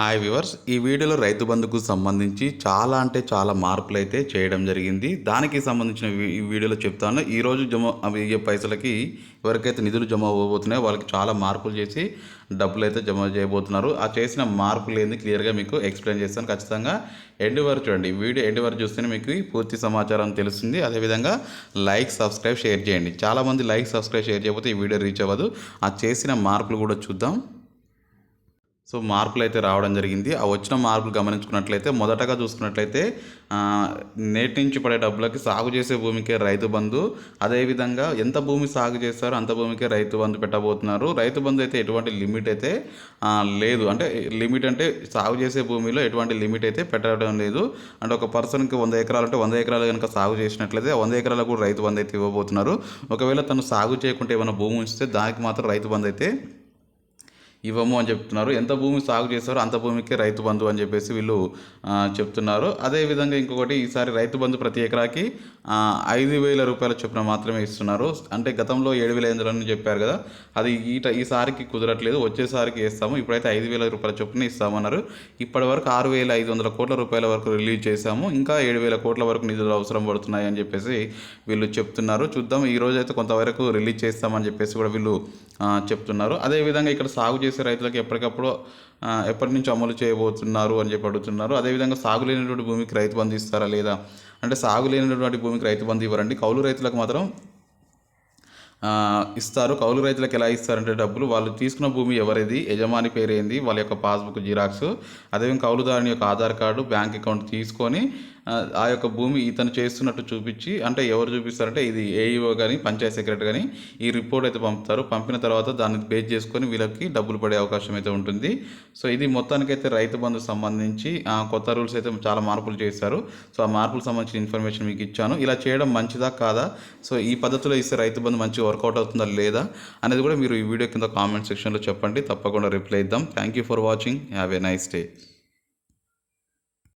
Hi viewers ఈ వీడియోలో రైతు బంధుకు సంబంధించి చాలా అంటే చాలా మార్పులు అయితే చేయడం జరిగింది. దానికి సంబంధించిన వీ- ఈ వీడియోలో చెప్తాను. ఈరోజు జమ అయ్యే పైసలకి ఎవరికైతే నిధులు జమ అవ్వబోతున్నాయో వాళ్ళకి చాలా మార్పులు చేసి డబ్బులు అయితే జమ చేయబోతున్నారు. ఆ చేసిన మార్పులు ఏంది క్లియర్గా మీకు ఎక్స్ప్లెయిన్ చేస్తాను ఖచ్చితంగా. ఎండ్ వరకు చూడండి. వీడియో ఎండ్ వరకు చూస్తేనే మీకు పూర్తి సమాచారం తెలుస్తుంది. అదేవిధంగా లైక్ సబ్స్క్రైబ్ షేర్ చేయండి. చాలామంది లైక్ సబ్స్క్రైబ్ షేర్ చేయకపోతే ఈ వీడియో రీచ్ అవ్వదు. ఆ చేసిన మార్పులు కూడా చూద్దాం. సో మార్పులు అయితే రావడం జరిగింది. ఆ వచ్చిన మార్పులు గమనించుకున్నట్లయితే మొదటగా చూసుకున్నట్లయితే నేటి నుంచి పడే డబ్బులకి సాగు చేసే భూమికే రైతు బంధు. అదేవిధంగా ఎంత భూమి సాగు చేస్తారో అంత భూమికే రైతు బంధు పెట్టబోతున్నారు. రైతు బంధు అయితే ఎటువంటి లిమిట్ అయితే లేదు. అంటే లిమిట్ అంటే సాగు చేసే భూమిలో ఎటువంటి లిమిట్ అయితే పెట్టడం లేదు. అంటే ఒక పర్సన్కి వంద ఎకరాలు అంటే వంద ఎకరాలు కనుక సాగు చేసినట్లయితే వంద ఎకరాలకు కూడా రైతు బంధు అయితే ఇవ్వబోతున్నారు. ఒకవేళ తను సాగు చేయకుంటే ఏమైనా భూమి ఉంచితే దానికి మాత్రం రైతు బంధు అయితే ఇవ్వము అని చెప్తున్నారు. ఎంత భూమి సాగు చేస్తారో అంత భూమికి రైతు బంధు అని చెప్పేసి వీళ్ళు చెప్తున్నారు. అదేవిధంగా ఇంకొకటి ఈసారి రైతు బంధు ప్రతి ఎకరాకి ఐదు వేల రూపాయల చొప్పున మాత్రమే ఇస్తున్నారు. అంటే గతంలో ఏడు వేల ఎనిమిది అని చెప్పారు కదా. అది ఈట ఈసారికి కుదరట్లేదు. వచ్చేసారికి వేస్తాము. ఇప్పుడైతే ఐదు వేల రూపాయల చొప్పున ఇస్తామన్నారు. ఇప్పటి వరకు ఆరు వేల ఐదు వందల కోట్ల రూపాయల వరకు రిలీజ్ చేశాము. ఇంకా ఏడు వేల కోట్ల వరకు నిధులు అవసరం పడుతున్నాయి అని చెప్పేసి వీళ్ళు చెప్తున్నారు. చూద్దాం. ఈ రోజు అయితే కొంతవరకు రిలీజ్ చేస్తామని చెప్పేసి కూడా వీళ్ళు చెప్తున్నారు. అదేవిధంగా ఇక్కడ సాగు చేసే రైతులకు ఎప్పటికప్పుడు ఎప్పటి నుంచి అమలు చేయబోతున్నారు అని చెప్పి అడుగుతున్నారు. అదేవిధంగా సాగు లేనటువంటి భూమికి రైతు బంధు ఇస్తారా లేదా? అంటే సాగు లేనటువంటి భూమికి రైతు బంధు ఇవ్వరండి. కౌలు రైతులకు మాత్రం ఇస్తారు. కౌలు రైతులకు ఎలా ఇస్తారంటే డబ్బులు వాళ్ళు తీసుకున్న భూమి ఎవరిది? యజమాని పేరేంది? వాళ్ళ యొక్క పాస్బుక్ జిరాక్స్. అదేవిధంగా కౌలుదారుని యొక్క ఆధార్ కార్డు బ్యాంక్ అకౌంట్ తీసుకొని ఆ, యొక్క భూమి ఇతను చేస్తున్నట్టు చూపించి అంటే ఎవరు చూపిస్తారంటే ఇది ఏఈఓ కానీ పంచాయత్ సెక్రటరీ కానీ ఈ రిపోర్ట్ అయితే పంపుతారు. పంపిన తర్వాత దాన్ని బేస్ చేసుకొని వీళ్ళకి డబ్బులు పడే అవకాశం అయితే ఉంటుంది. సో ఇది మొత్తానికైతే రైతు బంధు సంబంధించి కొత్త రూల్స్ అయితే చాలా మార్పులు చేశారు. సో ఆ మార్పులకు సంబంధించిన ఇన్ఫర్మేషన్ మీకు ఇచ్చాను. ఇలా చేయడం మంచిదా కాదా? సో ఈ పద్ధతిలో ఇస్తే రైతు బంధు మంచిగా వర్కౌట్ అవుతుందా లేదా అనేది కూడా మీరు ఈ వీడియో కింద కామెంట్ సెక్షన్లో చెప్పండి. తప్పకుండా రిప్లై ఇద్దాం. Thank you for watching have a nice day